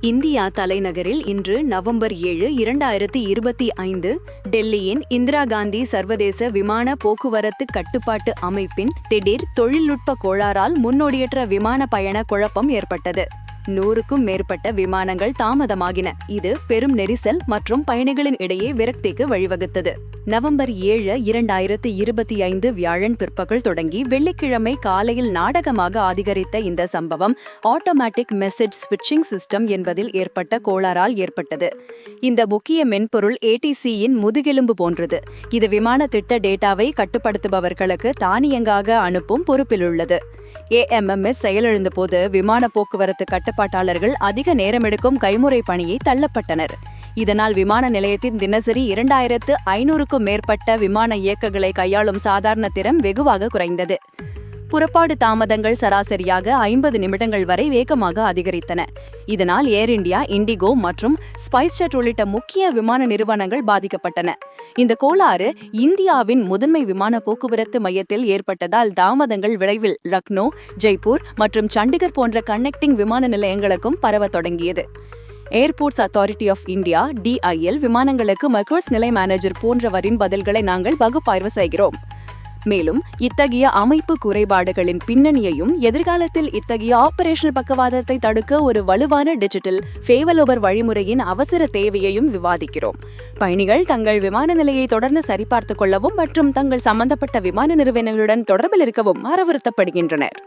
India தலைநகரில் இன்று November ஏழு இரண்டாயிரத்தி இருபத்தி ஐந்து டெல்லியின் இந்திரா காந்தி சர்வதேச விமான போக்குவரத்து கட்டுப்பாட்டு அமைப்பின் திடீர் தொழில்நுட்ப கோளாறால் முன்னோடியற்ற விமான பயண குழப்பம் ஏற்பட்டது. நூறுக்கும் மேற்பட்ட விமானங்கள் தாமதமாகின. இது பெரும் நெரிசல் மற்றும் பயணிகளின் இடையே விரக்திக்கு வழிவகுத்தது. நவம்பர் ஏழு இரண்டாயிரத்தி இருபத்தி ஐந்து வியாழன் பிற்பகல் தொடங்கி வெள்ளிக்கிழமை காலையில் நாடகமாக அதிகரித்த இந்த சம்பவம் ஆட்டோமேட்டிக் மெசேஜ் ஸ்விட்சிங் சிஸ்டம் என்பதில் ஏற்பட்ட கோளாறால் ஏற்பட்டது. இந்த முக்கிய மென்பொருள் ஏடிசியின் முதுகெலும்பு போன்றது. இது விமான திட்ட டேட்டாவை கட்டுப்படுத்துபவர்களுக்கு தானியங்காக அனுப்பும் பொறுப்பிலுள்ளது ஏஎம்எம்எஸ் செயலிழந்த போது விமான போக்குவரத்து கட்டுப்பாட்டாளர்கள் அதிக நேரமெடுக்கும் கைமுறை பணியை தள்ளப்பட்டனர். இதனால் விமான நிலையத்தின் தினசரி இரண்டாயிரத்து ஐநூறுக்கும் மேற்பட்ட விமான இயக்கங்களை கையாளும் சாதாரண திறம் வெகுவாக குறைந்தது. புறப்பாடு தாமதங்கள் சராசரியாக ஐம்பது நிமிடங்கள் வரை வேகமாக அதிகரித்தன. இதனால் ஏர் இந்தியா இண்டிகோ மற்றும் ஸ்பைஸ்ஜெட் உள்ளிட்ட முக்கிய விமான நிறுவனங்கள் பாதிக்கப்பட்டன. இந்த கோளாறு இந்தியாவின் முதன்மை விமான போக்குவரத்து மையத்தில் ஏற்பட்டதால் தாமதங்கள் விரைவில் லக்னோ ஜெய்ப்பூர் மற்றும் சண்டிகர் போன்ற கனெக்டிங் விமான நிலையங்களுக்கும் பரவத் தொடங்கியது. ஏர்போர்ட்ஸ் அத்தாரிட்டி ஆஃப் இந்தியா டிஐஎல் விமானங்களுக்கு மக்ரோஸ் நிலை மேனேஜர் போன்றவரின் பதில்களை நாங்கள் பகுப்பாய்வு செய்கிறோம். மேலும் இத்தகைய அமைப்பு குறைபாடுகளின் பின்னணியையும் எதிர்காலத்தில் இத்தகைய ஆபரேஷனல் பக்கவாதத்தை தடுக்க ஒரு வலுவான டிஜிட்டல் ஃபேவலோவர் வழிமுறையின் அவசர தேவையையும் விவாதிக்கிறோம். பயணிகள் தங்கள் விமான நிலையை தொடர்ந்து சரிபார்த்துக் கொள்ளவும் மற்றும் தங்கள் சம்பந்தப்பட்ட விமான நிறுவனங்களுடன் தொடர்பில் இருக்கவும் அறிவுறுத்தப்படுகின்றனர்.